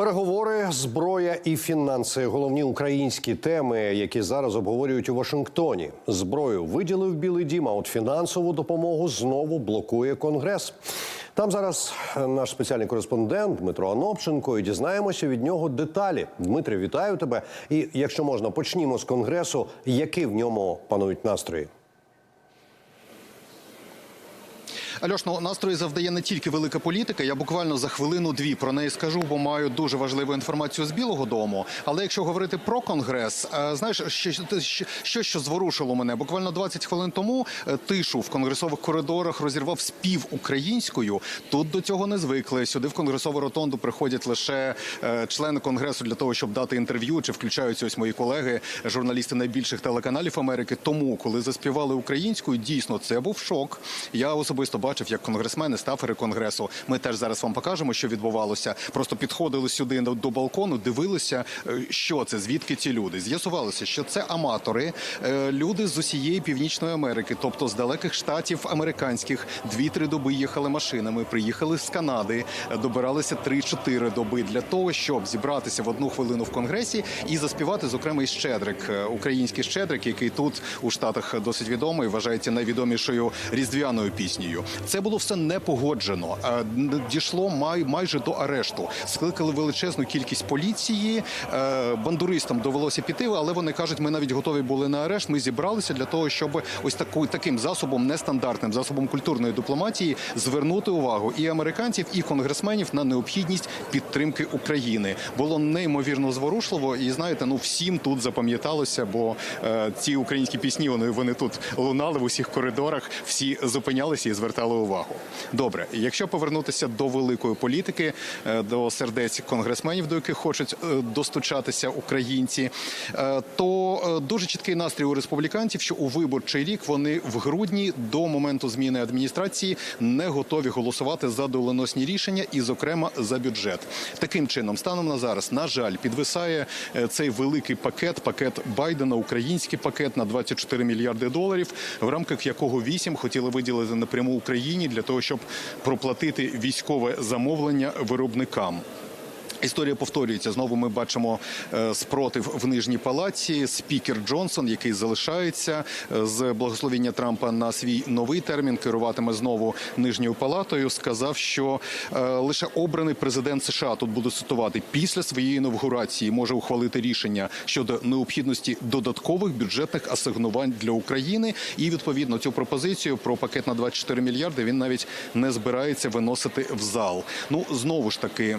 Переговори, зброя і фінанси головні українські теми, які зараз обговорюють у Вашингтоні. Зброю виділив Білий Дім, а от фінансову допомогу знову блокує Конгрес. Там зараз наш спеціальний кореспондент Дмитро Анопченко і дізнаємося від нього деталі. Дмитре, вітаю тебе. І якщо можна, почнімо з конгресу. Які в ньому панують настрої? Альош, ну настрої завдає не тільки велика політика. Я буквально за хвилину-дві про неї скажу, бо маю дуже важливу інформацію з Білого Дому. Але якщо говорити про конгрес, е, знаєш, що, що зворушило мене? Буквально 20 хвилин тому е, тишу в конгресових коридорах розірвав спів українською. Тут до цього не звикли. Сюди в конгресову ротонду приходять лише е, члени конгресу для того, щоб дати інтерв'ю. Чи включаються ось мої колеги, журналісти найбільших телеканалів Америки. Тому, коли заспівали українською, дійсно це був шок. Я особисто бачив, як конгресмени, стафери конгресу. Ми теж зараз вам покажемо, що відбувалося. Просто підходили сюди до балкону, дивилися, е, що це, звідки ці люди. З'ясувалося, що це аматори, е, люди з усієї північної Америки, тобто з далеких штатів американських. Дві-три доби їхали машинами, приїхали з Канади, е, добиралися три-чотири доби для того, щоб зібратися в одну хвилину в конгресі і заспівати, зокрема, і Щедрик, український Щедрик, який тут у Штатах досить відомий, вважається найвідомішою різдвяною піснею. Це було все не погоджено. Е, Дійшло май, майже до арешту. Скликали величезну кількість поліції. Е, Бандуристам довелося піти, але вони кажуть, ми навіть готові були на арешт. Ми зібралися для того, щоб ось таку таким засобом, нестандартним засобом культурної дипломатії, звернути увагу і американців, і конгресменів на необхідність підтримки України. Було неймовірно зворушливо, і знаєте, ну всім тут запам'яталося, бо е, ці українські пісні вони, вони тут лунали в усіх коридорах. Всі зупинялися і звертали увагу. Добре, якщо повернутися до великої політики, е, до сердець конгресменів, до яких хочуть е, достучатися українці, е, то дуже чіткий настрій у республіканців, що у виборчий рік вони в грудні до моменту зміни адміністрації не готові голосувати за доленосні рішення, і, зокрема, за бюджет. Таким чином, станом на зараз, на жаль, підвисає цей великий пакет, пакет Байдена, український пакет на 24 мільярди доларів, в рамках якого 8 хотіли виділити напряму Україні для того, щоб проплатити військове замовлення виробникам. Історія повторюється. Знову ми бачимо е, спротив в нижній палаці. Спікер Джонсон, який залишається е, з благословення Трампа на свій новий термін, керуватиме знову нижньою палатою. Сказав, що е, лише обраний президент США тут буду цитувати після своєї інавгурації може ухвалити рішення щодо необхідності додаткових бюджетних асигнувань для України. І відповідно цю пропозицію про пакет на 24 мільярди він навіть не збирається виносити в зал. Ну знову ж таки.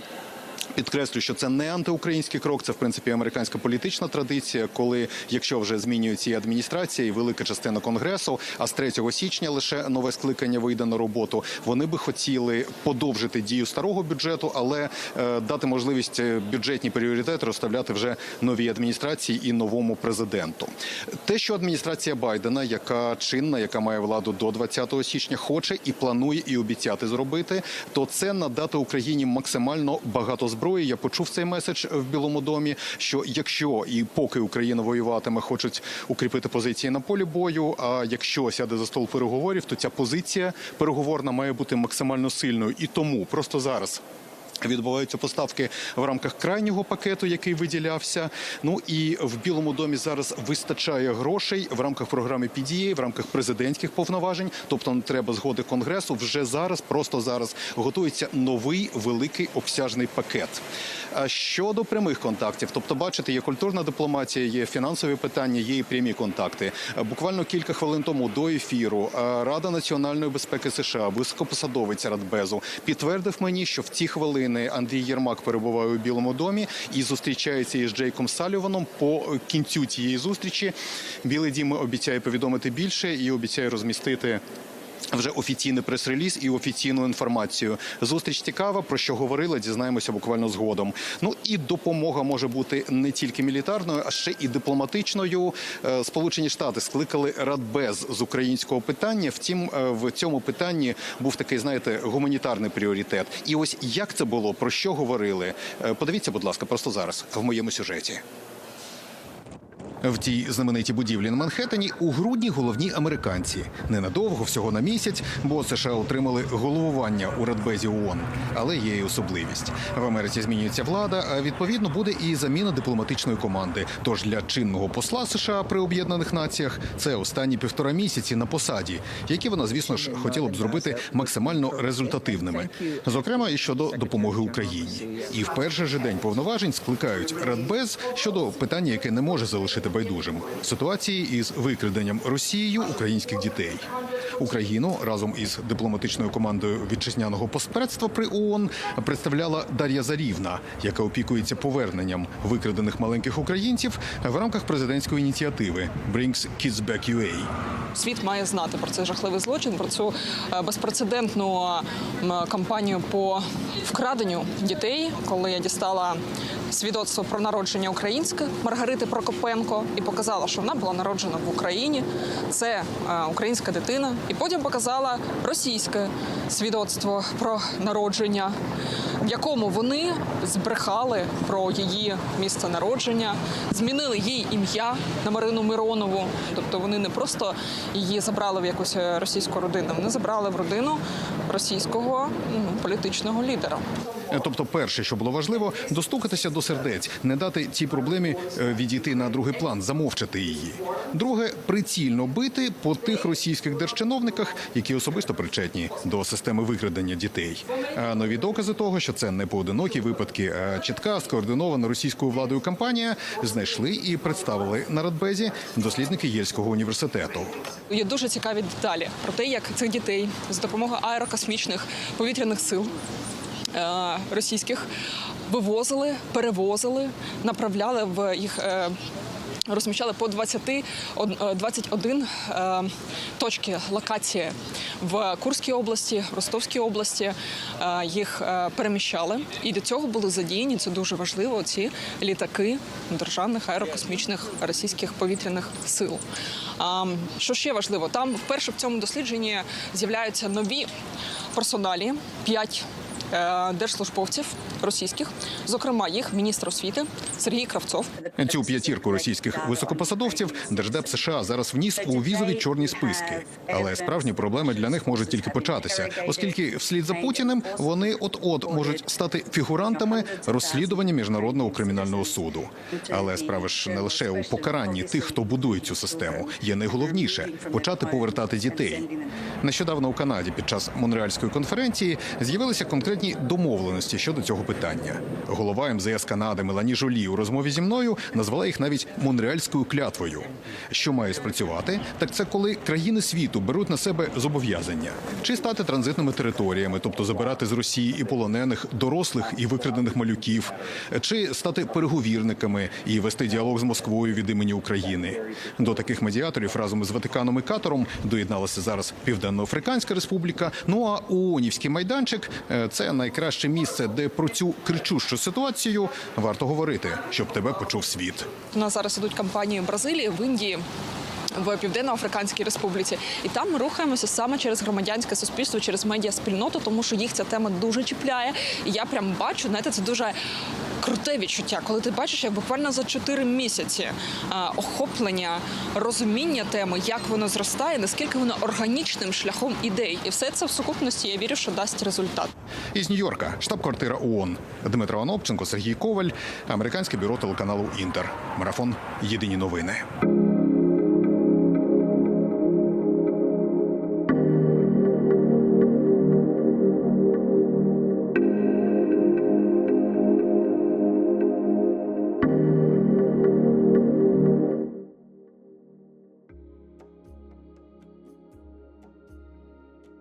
Підкреслю, що це не антиукраїнський крок, це в принципі американська політична традиція, коли якщо вже змінюється і адміністрація, і велика частина конгресу, а з 3 січня лише нове скликання вийде на роботу. Вони би хотіли подовжити дію старого бюджету, але е, дати можливість е, бюджетні пріоритети розставляти вже новій адміністрації і новому президенту. Те, що адміністрація Байдена, яка чинна, яка має владу до 20 січня, хоче і планує і обіцяти зробити, то це надати Україні максимально багато зброї. Я почув цей меседж в Білому домі. Що якщо і поки Україна воюватиме, хочуть укріпити позиції на полі бою. А якщо сяде за стол переговорів, то ця позиція переговорна має бути максимально сильною. І тому просто зараз. Відбуваються поставки в рамках крайнього пакету, який виділявся. Ну і в Білому домі зараз вистачає грошей в рамках програми PDA, в рамках президентських повноважень. Тобто не треба згоди конгресу. Вже зараз, просто зараз, готується новий великий обсяжний пакет. А щодо прямих контактів, тобто, бачите, є культурна дипломатія, є фінансові питання, є і прямі контакти. Буквально кілька хвилин тому до ефіру Рада національної безпеки США, високопосадовець Радбезу, підтвердив мені, що в ці хвилини. Андрій Єрмак перебуває у Білому домі і зустрічається із Джейком Саліваном. По кінцю цієї зустрічі Білий Дім обіцяє повідомити більше і обіцяє розмістити. Вже офіційний прес-реліз і офіційну інформацію. Зустріч цікава, про що говорили, дізнаємося буквально згодом. Ну і допомога може бути не тільки мілітарною, а ще і дипломатичною. Е, Сполучені Штати скликали Радбез з українського питання. Втім, е, в цьому питанні був такий, знаєте, гуманітарний пріоритет. І ось як це було, про що говорили? Е, Подивіться, будь ласка, просто зараз в моєму сюжеті. В тій знаменитій будівлі на Манхеттені у грудні головні американці. Ненадовго, всього на місяць, бо США отримали головування у Радбезі ООН. Але є і особливість. В Америці змінюється влада, а відповідно буде і заміна дипломатичної команди. Тож для чинного посла США при Об'єднаних Націях це останні півтора місяці на посаді, які вона, звісно ж, хотіла б зробити максимально результативними, зокрема і щодо допомоги Україні. І в перший же день повноважень скликають Радбез щодо питання, яке не може залишити байдужим ситуації із викраденням Росією українських дітей. Україну разом із дипломатичною командою вітчизняного постпредства при ООН представляла Дар'я Зарівна, яка опікується поверненням викрадених маленьких українців в рамках президентської ініціативи Brings Kids Back UA. Світ має знати про цей жахливий злочин, про цю е, безпрецедентну кампанію по вкраденню дітей, коли я дістала свідоцтво про народження українське Маргарити Прокопенко і показала, що вона була народжена в Україні. Це е, українська дитина, і потім показала російське свідоцтво про народження, в якому вони збрехали про її місце народження, змінили їй ім'я на Марину Миронову. Тобто вони не просто її забрали в якусь е, російську родину, вони забрали в родину російського ну, політичного лідера. Е, Тобто, перше, що було важливо, достукатися до сердець, не дати цій проблемі е, відійти на другий план, замовчати її. Друге, прицільно бити по тих російських держчиновниках, які особисто причетні до системи викрадення дітей. А нові докази того, що це не поодинокі випадки, а чітка скоординована російською владою кампанія, знайшли і представили на радбезі дослідники Єльського університету. Є дуже цікаві деталі про те, як цих дітей за допомогою аерокосмічних повітряних сил е, російських вивозили, перевозили, направляли в їх. е, Розміщали по 20, од- е, 21 е, точки локації в Курській області, в Ростовській області. Е, їх е, переміщали, і до цього були задіяні. Це дуже важливо. Ці літаки державних аерокосмічних російських повітряних сил. Що ще важливо, там вперше в цьому дослідженні з'являються нові персоналі, п'ять е, держслужбовців російських, зокрема їх міністр освіти Сергій Кравцов. Цю п'ятірку російських високопосадовців держдеп США зараз вніс у візові чорні списки. Але справжні проблеми для них можуть тільки початися, оскільки вслід за Путіним вони от-от можуть стати фігурантами розслідування міжнародного кримінального суду. Але справа ж не лише у покаранні тих, хто будує цю систему. Є найголовніше почати повертати дітей. Нещодавно у Канаді під час Монреальської конференції з'явилися конкретні домовленості щодо цього питання. Голова МЗС Канади Мелані Жолі у розмові зі мною назвала їх навіть монреальською клятвою. Що має спрацювати, так це коли країни світу беруть на себе зобов'язання чи стати транзитними територіями, тобто забирати з Росії і полонених дорослих і викрадених малюків, чи стати переговірниками і вести діалог з Москвою від імені України. До таких медіаторів разом із Ватиканом і Катаром доєдналася зараз Південно-Африканська Республіка. Ну а ООНівський майданчик е, найкраще місце, де про цю кричущу ситуацію варто говорити, щоб тебе почув світ. У нас зараз ідуть кампанії в Бразилії, в Індії. В Південно-Африканській Республіці, і там ми рухаємося саме через громадянське суспільство, через медіаспільноту, тому що їх ця тема дуже чіпляє. І я прям бачу, знаєте, це дуже круте відчуття, коли ти бачиш, як буквально за 4 місяці охоплення, розуміння теми, як воно зростає, наскільки воно органічним шляхом ідей, і все це в сукупності я вірю, що дасть результат. Із Нью-Йорка, штаб-квартира ООН. Дмитро Анопченко, Сергій Коваль, американське бюро телеканалу Інтер. Марафон Єдині новини.